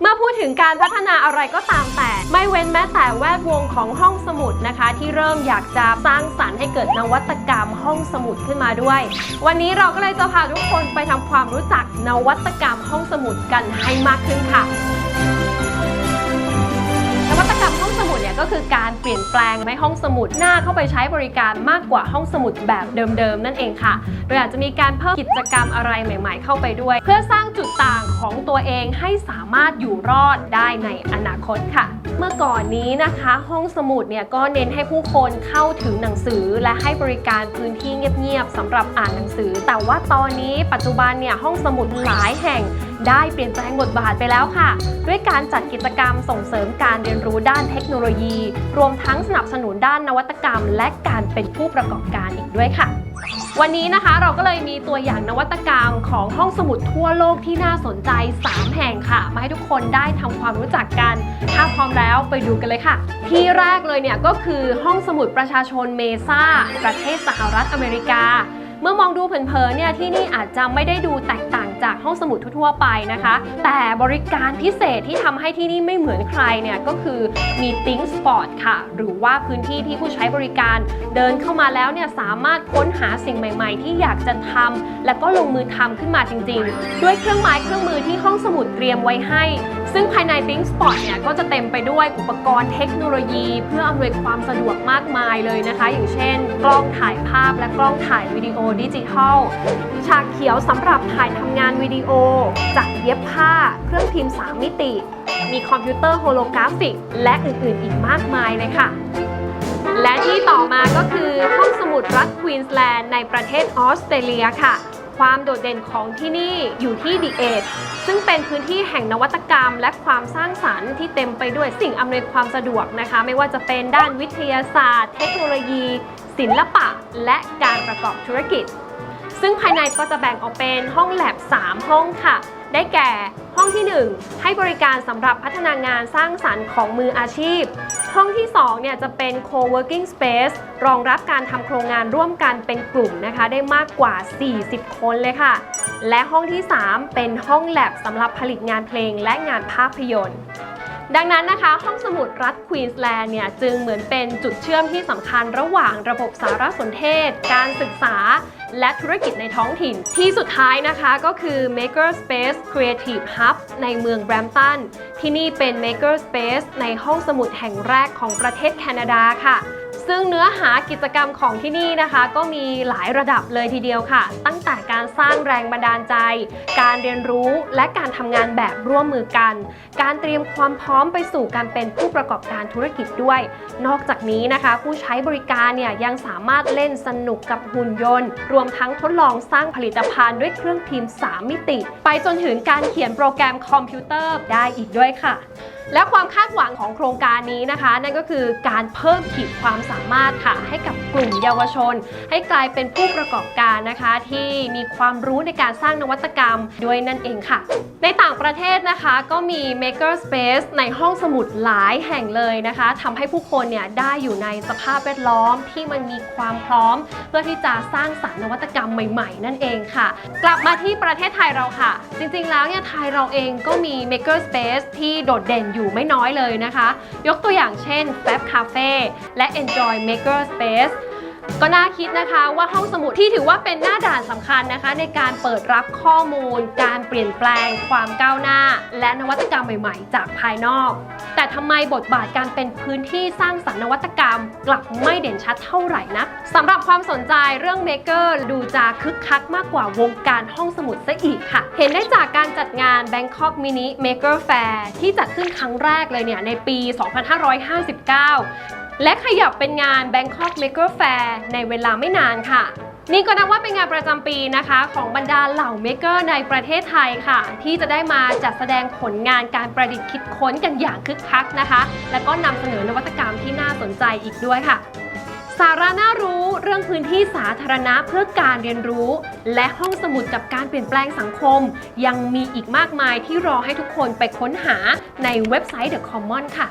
เมื่อพูดถึงการพัฒนาอะไรก็ตามแต่ ไม่เว้นแม้แต่แวดวงของห้องสมุดนะคะ ที่เริ่มอยากจะสร้างสรรค์ให้เกิดนวัตกรรมห้องสมุดขึ้นมาด้วย วันนี้เราก็เลยจะพาทุกคนไปทำความรู้จักนวัตกรรมห้องสมุดกันให้มากขึ้นค่ะ ก็คือการเปลี่ยนแปลงให้ห้องสมุดหน้าเข้าไปใช้บริการมากกว่าห้องสมุดแบบเดิมๆ นั่นเองค่ะ โดยอาจจะมีการเพิ่มกิจกรรมอะไรใหม่ ๆ เข้าไปด้วย เพื่อสร้างจุดต่างของตัวเองให้สามารถอยู่รอดได้ในอนาคตค่ะ เมื่อก่อนนี้นะคะ ห้องสมุดเนี่ยก็เน้นให้ผู้คนเข้าถึงหนังสือ และให้บริการพื้นที่เงียบๆสำหรับอ่านหนังสือ แต่ว่าตอนนี้ปัจจุบันเนี่ยห้องสมุดหลายแห่งได้เปลี่ยนแปลงบทบาทไปแล้วค่ะ ด้วยการจัดกิจกรรมส่งเสริมการเรียนรู้ด้านเทคโนโลยี รวมทั้งสนับสนุนด้านนวัตกรรม และการเป็นผู้ประกอบการอีกด้วยค่ะ วันนี้นะคะเราก็เลยมีตัวอย่างนวัตกรรมของห้องสมุดทั่วโลกที่น่าสนใจ 3 แห่งค่ะ มาให้ทุกคนได้ทำความรู้จักกัน ถ้าพร้อมแล้วไปดูกันเลยค่ะ ที่แรกเลยเนี่ยก็คือห้องสมุดประชาชนเมซ่า ประเทศสหรัฐอเมริกา เมื่อมองดูเผินๆเนี่ยที่นี่อาจจะไม่ได้ดูแตกต่างจากห้องสมุดทั่วๆไปนะคะ แต่บริการพิเศษที่ทำให้ที่นี่ไม่เหมือนใครเนี่ยก็คือมี Think Spot ค่ะ หรือว่าพื้นที่ที่ผู้ใช้บริการเดินเข้ามาแล้วเนี่ยสามารถค้นหาสิ่งใหม่ ๆ ที่อยากจะทำและก็ลงมือทำขึ้นมาจริง ๆ ด้วยเครื่องไม้เครื่องมือที่ห้องสมุดเตรียมไว้ให้ ซึ่งภายใน Think Spot เนี่ยก็จะเต็มไปด้วยอุปกรณ์เทคโนโลยี เพื่ออำนวยความสะดวกมากมายเลยนะคะ อย่างเช่น กล้องถ่ายภาพและกล้องถ่ายวิดีโอดิจิทัล ฉากเขียวสำหรับถ่ายทำงานวิดีโอ จักเย็บผ้า เครื่องพิมพ์ 3 มิติ มีคอมพิวเตอร์โฮโลกราฟิก และอื่นๆ อีกมากมายเลยค่ะ และที่ต่อมาก็คือห้องสมุดรัฐควีนสแลนด์ในประเทศออสเตรเลียค่ะความโดดเด่นของที่นี่อยู่ที่ The Edge ซึ่งเป็นพื้นที่แห่งนวัตกรรม และความสร้างสรรค์ที่เต็มไปด้วยสิ่งอำนวยความสะดวกนะคะ ไม่ว่าจะเป็นด้านวิทยาศาสตร์ เทคโนโลยี ศิลปะ และการประกอบธุรกิจ ซึ่งภายในก็จะแบ่งออกเป็นห้องแลบ 3 ห้องค่ะ ได้แก่ห้องที่ 1 ให้บริการสำหรับพัฒนางานสร้างสรรค์ของมืออาชีพ ห้องที่ 2 เนี่ยจะเป็น co-working space รองรับการทำโครงงานร่วมกันเป็นกลุ่มนะคะ ได้มากกว่า 40 คนเลยค่ะ และห้องที่ 3 เป็นห้องแลบสำหรับผลิตงานเพลงและงานภาพยนตร์ ดังนั้นนะคะห้องสมุดรัฐควีนสแลนด์เนี่ยจึงเหมือนเป็นจุดเชื่อมที่สำคัญระหว่างระบบสารสนเทศ การศึกษา และธุรกิจในท้องถิ่น ที่สุดท้ายนะคะก็คือ Maker Space Creative Hub ในเมืองแบรมตัน ที่นี่เป็น Maker Space ในห้องสมุดแห่งแรกของประเทศแคนาดาค่ะ ซึ่งเนื้อหากิจกรรมของที่นี่นะคะ ก็มีหลายระดับเลยทีเดียวค่ะ ตั้งแต่การสร้างแรงบันดาลใจ การเรียนรู้และการทำงานแบบร่วมมือกัน การเตรียมความพร้อมไปสู่การเป็นผู้ประกอบการธุรกิจด้วย นอกจากนี้นะคะ ผู้ใช้บริการเนี่ยยังสามารถเล่นสนุกกับหุ่นยนต์ รวมทั้งทดลองสร้างผลิตภัณฑ์ด้วยเครื่องพิมพ์ 3 มิติ ไปจนถึงการเขียนโปรแกรมคอมพิวเตอร์ได้อีกด้วยค่ะ และความคาดหวังของโครงการนี้นะคะ นั่นก็คือการเพิ่มขีดความสามารถค่ะ ให้กับกลุ่มเยาวชน ให้กลายเป็นผู้ประกอบการนะคะ ที่มีความรู้ในการสร้างนวัตกรรมด้วยนั่นเองค่ะ ในต่างประเทศนะคะก็มี Maker Space ในห้องสมุดหลายแห่งเลยนะคะทำให้ผู้คนเนี่ยได้อยู่ในสภาพแวดล้อมที่มันมีความพร้อม เพื่อที่จะสร้างสรรค์นวัตกรรมใหม่ ๆ นั่นเองค่ะ กลับมาที่ประเทศไทยเราค่ะ จริงๆแล้วเนี่ยไทยเราเองก็มี Maker Space ที่โดดเด่นอยู่ไม่น้อยเลยนะคะ ยกตัวอย่างเช่น Fab Cafe และ Enjoy Maker Space ก็น่าคิดนะคะว่าห้องสมุดที่ถือว่าเป็นหน้าด่านสำคัญนะคะ ในการเปิดรับข้อมูล การเปลี่ยนแปลง ความก้าวหน้า และนวัตกรรมใหม่ ๆ จากภายนอก แต่ทำไมบทบาทการเป็นพื้นที่สร้างสรรค์นวัตกรรม กลับไม่เด่นชัดเท่าไหร่นักสำหรับความสนใจเรื่อง Maker ดูจะคึกคักมากกว่าวงการห้องสมุดซะอีกค่ะ เห็นได้จากการจัดงาน Bangkok Mini Maker Fair ที่จัดขึ้นครั้งแรกเลยเนี่ยในปี 2559 และขยับเป็นงาน Bangkok Maker Fair ในเวลาไม่นานค่ะ นี่ก็นับว่าเป็นงานประจำปีนะคะ ของบรรดาเหล่าเมกเกอร์ในประเทศไทยค่ะ ที่จะได้มาจัดแสดงผลงานการประดิษฐ์คิดค้นกันอย่างคึกคักนะคะ แล้วก็นำเสนอนวัตกรรมที่น่าสนใจอีกด้วยค่ะสาระน่ารู้เรื่องพื้นที่สาธารณะเพื่อการเรียนรู้ และห้องสมุดกับการเปลี่ยนแปลงสังคม ยังมีอีกมากมายที่รอให้ทุกคนไปค้นหาในเว็บไซต์ The Common ค่ะ